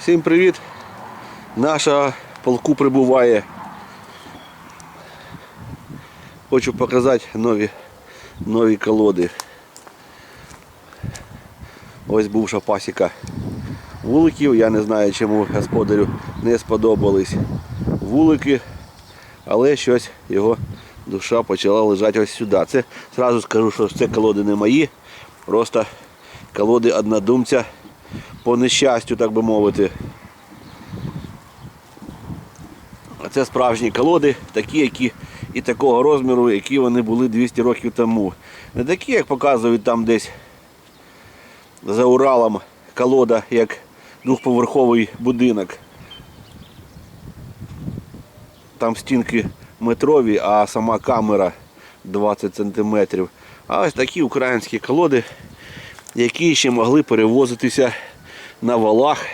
Всім привіт! Наша полку прибуває. Хочу показати нові, нові колоди. Ось бувша пасіка вуликів. Я не знаю, чому господарю не сподобались вулики, але щось його душа почала лежати ось сюди. Це зразу скажу, що це колоди не мої, просто колоди однодумця по нещастю, так би мовити. Це справжні колоди, такі, які і такого розміру, які вони були 200 років тому. Не такі, як показують там десь за Уралом колода, як двохповерховий будинок. Там стінки метрові, а сама камера 20 см. А ось такі українські колоди, які ще могли перевозитися на валах.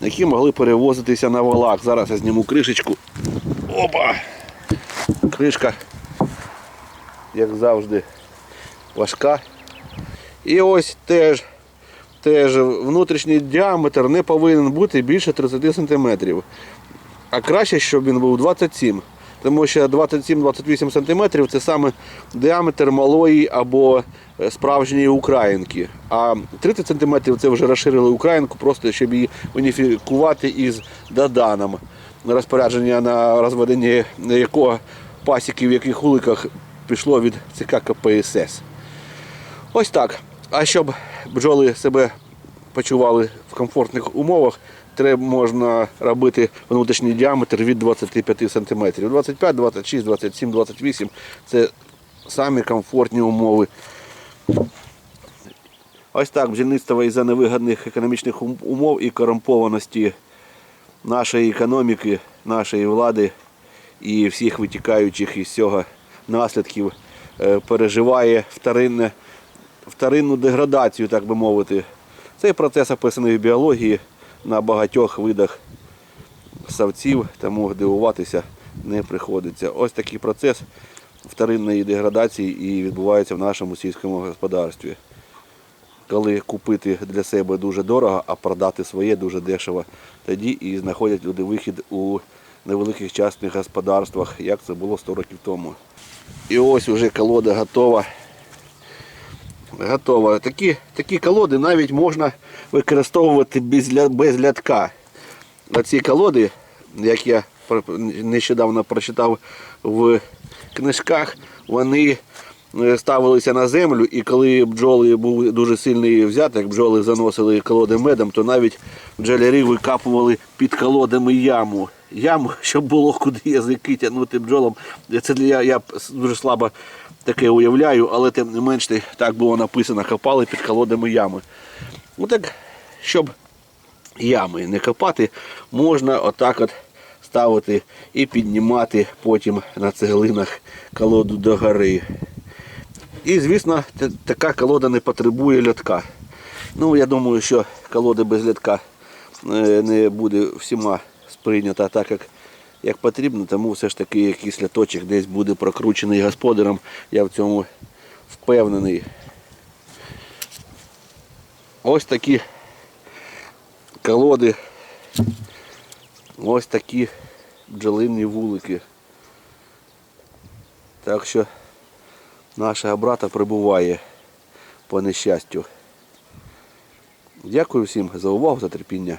Які могли перевозитися на валах. Зараз я зніму кришечку. Опа! Кришка, як завжди, важка. І ось теж, теж внутрішній діаметр не повинен бути більше 30 см. А краще, щоб він був 27 тому що 27-28 см це саме діаметр малої або е, справжньої українки. А 30 см це вже розширили українку, просто щоб її уніфікувати із доданом. Розпорядження на розведення якого пасіки в яких уликах пішло від ЦК КПСС. Ось так. А щоб бджоли себе почували в комфортних умовах, треба можна робити внутрішній діаметр від 25 см. 25, 26, 27, 28 це самі комфортні умови. Ось так бджільництво із-за невигідних економічних умов і корумпованості нашої економіки, нашої влади і всіх витікаючих із цього наслідків е, переживає вторинне, вторинну деградацію, так би мовити. Цей процес описаний в біології на багатьох видах савців, тому дивуватися не приходиться. Ось такий процес вторинної деградації і відбувається в нашому сільському господарстві. Коли купити для себе дуже дорого, а продати своє дуже дешево, тоді і знаходять люди вихід у невеликих частних господарствах, як це було 100 років тому. І ось уже колода готова. Готова. Такі, такі колоди навіть можна використовувати без, без лятка. Оці колоди, як я нещодавно прочитав в книжках, вони е, ставилися на землю, і коли бджоли був дуже сильний взяток, бджоли заносили колоди медом, то навіть бджолярі викапували під колодами яму. Яму, щоб було куди язики тягнути бджолам. Це для я, дуже слабо таке уявляю, але тим не менш так було написано, копали під колодами ями. Ну так, щоб ями не копати, можна отак от ставити і піднімати потім на цеглинах колоду догори. І, звісно, така колода не потребує льотка. Ну, я думаю, що колода без льотка е, не буде всіма сприйнята так, як, як потрібно, тому все ж таки якийсь ляточок десь буде прокручений господарем. Я в цьому впевнений. Ось такі колоди, ось такі бджолинні вулики. Так що наша брата прибуває по нещастю. Дякую всім за увагу, за терпіння.